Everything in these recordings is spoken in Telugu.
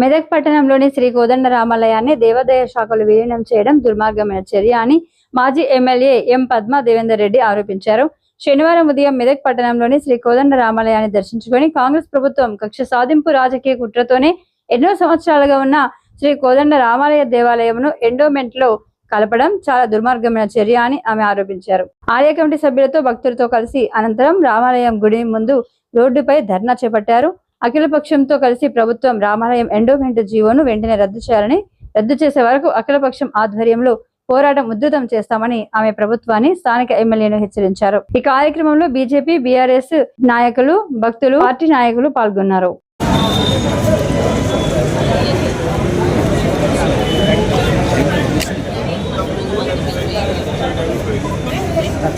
మెదక్ పట్టణంలోని శ్రీ కోదండ రామాలయాన్ని దేవాదాయ శాఖలు విలీనం చేయడం దుర్మార్గమైన చర్య అని మాజీ ఎమ్మెల్యే ఎం పద్మ దేవేందర్ రెడ్డి ఆరోపించారు. శనివారం ఉదయం మెదక్ పట్టణంలోని శ్రీ కోదండ రామాలయాన్ని దర్శించుకొని కాంగ్రెస్ ప్రభుత్వం కక్ష సాధింపు రాజకీయ కుట్రతోనే ఎన్నో సంవత్సరాలుగా ఉన్న శ్రీ కోదండ రామాలయ దేవాలయమును ఎండోమెంట్లో కలపడం చాలా దుర్మార్గమైన చర్య అని ఆమె ఆరోపించారు. ఆలయ కమిటీ సభ్యులతో భక్తులతో కలిసి అనంతరం రామాలయం గుడి ముందు రోడ్డుపై ధర్నా చేపట్టారు. అఖిలపక్షంతో కలిసి ప్రభుత్వం రామాలయం ఎండోమెంట్ జీవోను వెంటనే రద్దు చేయాలని రద్దు చేసే వరకు అఖిలపక్షం ఆధ్వర్యంలో పోరాటం ఉధృతం చేస్తామని ఆమె ప్రభుత్వాన్ని స్థానిక ఎమ్మెల్యేను హెచ్చరించారు. ఈ కార్యక్రమంలో బీజేపీ బీఆర్ఎస్ నాయకులు భక్తులు పార్టీ నాయకులు పాల్గొన్నారు.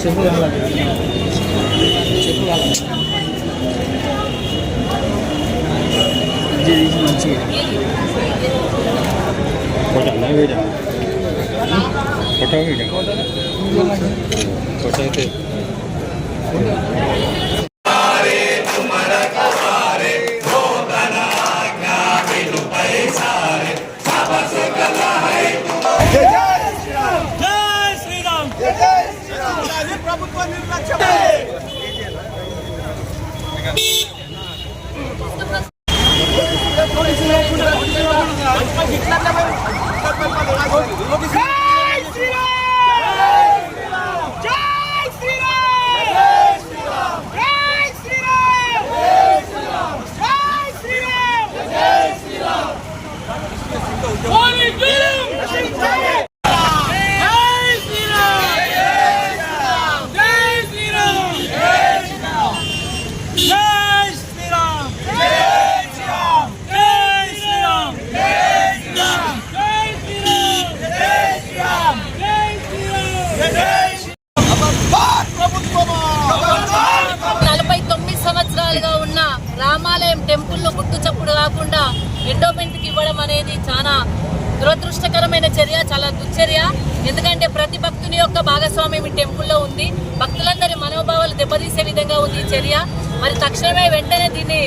చెప్పు కావాలి. చెప్పు కావాలి ఇది తీసి మంచిగా photo video photo video photo అయితే ప్రభుత్వ నిర్లక్ష్యం నలభై తొమ్మిది సంవత్సరాలుగా ఉన్న రామాలయం టెంపుల్లో గుట్టు చప్పుడు కాకుండా ఎండోమెంట్కి ఇవ్వడం అనేది చాలా దురదృష్టకరమైన చర్య చాలా దుశ్చర్య. ఎందుకంటే ప్రతి భక్తుని యొక్క భాగస్వామ్యం ఈ టెంపుల్లో ఉంది. భక్తులందరి మనోభావాలు దెబ్బతీసే విధంగా ఉంది ఈ చర్య. మరి తక్షణమే వెంటనే దీన్ని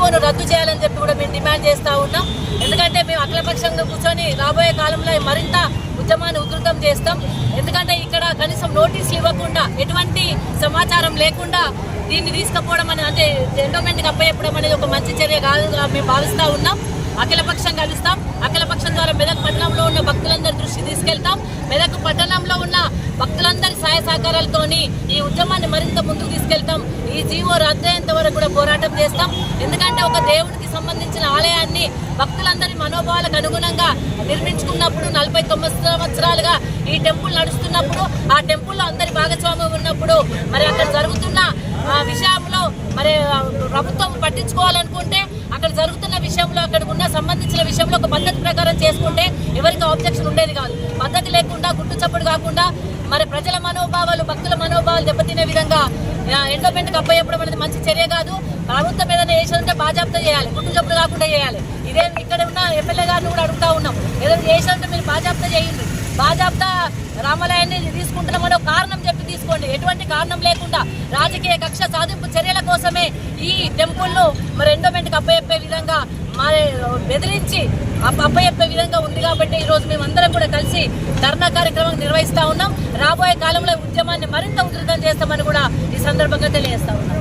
జీవోను రద్దు చేయాలని చెప్పి కూడా మేము డిమాండ్ చేస్తూ ఉన్నాం. ఎందుకంటే మేము అఖిలపక్షంగా కూర్చొని రాబోయే కాలంలో మరింత ఉద్యమాన్ని ఉధృతం చేస్తాం. ఎందుకంటే ఇక్కడ కనీసం నోటీసులు ఇవ్వకుండా ఎటువంటి సమాచారం లేకుండా దీన్ని తీసుకుపోవడం అనేది అంటే ఎండోమెంట్కి అప్పచెప్పడం అనేది ఒక మంచి చర్య కాదు మేము భావిస్తూ ఉన్నాం. అఖిలపక్షం కలుస్తాం అఖిలపక్షం ద్వారా మెదక్ పట్టణంలో ఉన్న భక్తులందరి దృష్టి తీసుకెళ్తాం. మెదక్ పట్టణంలో ఉన్న భక్తులందరి సహాయ సహకారాలతోని ఈ ఉద్యమాన్ని మరింత ముందుకు తీసుకెళ్తాం. ఈ జీవో రద్దయ్యేంత వరకు కూడా పోరాటం చేస్తాం. ఎందుకంటే ఒక దేవుడికి సంబంధించిన ఆలయాన్ని భక్తులందరి మనోభావాలకు అనుగుణంగా నిర్మించుకున్నప్పుడు నలభై తొమ్మిది సంవత్సరాలుగా ఈ టెంపుల్ నడుస్తున్నప్పుడు ఆ టెంపుల్లో అందరి భాగస్వామ్యం ఉన్నప్పుడు మరి అక్కడ జరుగుతున్న విషయంలో మరి ప్రభుత్వం పట్టించుకోవాలనుకుంటే అక్కడ జరుగుతున్న విషయంలో అక్కడ ఉన్న సంబంధించిన విషయంలో ఒక పద్ధతి ప్రకారం చేసుకుంటే ఎవరికి ఆబ్జెక్షన్ ఉండేది కాదు. పద్ధతి లేకుండా గుట్టు చప్పుడు కాకుండా మరి ప్రజల మనోభావాలు భక్తుల మనోభావాలు దెబ్బతినే విధంగా ఎండోమెంట్కి అప్పయ్యప్పడం అనేది మంచి చర్య కాదు. ప్రభుత్వం ఏదైనా చేసిందంటే బాజాప్తా చేయాలి. గుట్టు చప్పుడు కాకుండా చేయాలి. ఇదే ఇక్కడ ఉన్న ఎమ్మెల్యే గారిని కూడా అడుగుతా ఉన్నాం. ఏదైనా చేసినంటే మీరు బాజాప్తా చేయండి. బాజాప్తా రామాలయాన్ని తీసుకుంటున్నామని కారణం చెప్పి తీసుకోండి. ఎటువంటి కారణం లేకుండా రాజకీయ కక్ష సాధింపు చర్యల కోసమే ఈ టెంపుల్ను మరి ఎండోమెంట్కి అప్పయప్పే విధంగా మరి బెదిరించి అప్పయప్పే విధంగా ఉంది కాబట్టి ఈ రోజు మేమందరం కూడా కలిసి ధర్నా కార్యక్రమం నిర్వహిస్తా ఉన్నాం. రాబోయే కాలంలో ఉద్యమాన్ని మరింత ఉధృతం చేస్తామని కూడా ఈ సందర్భంగా తెలియజేస్తా ఉన్నాం.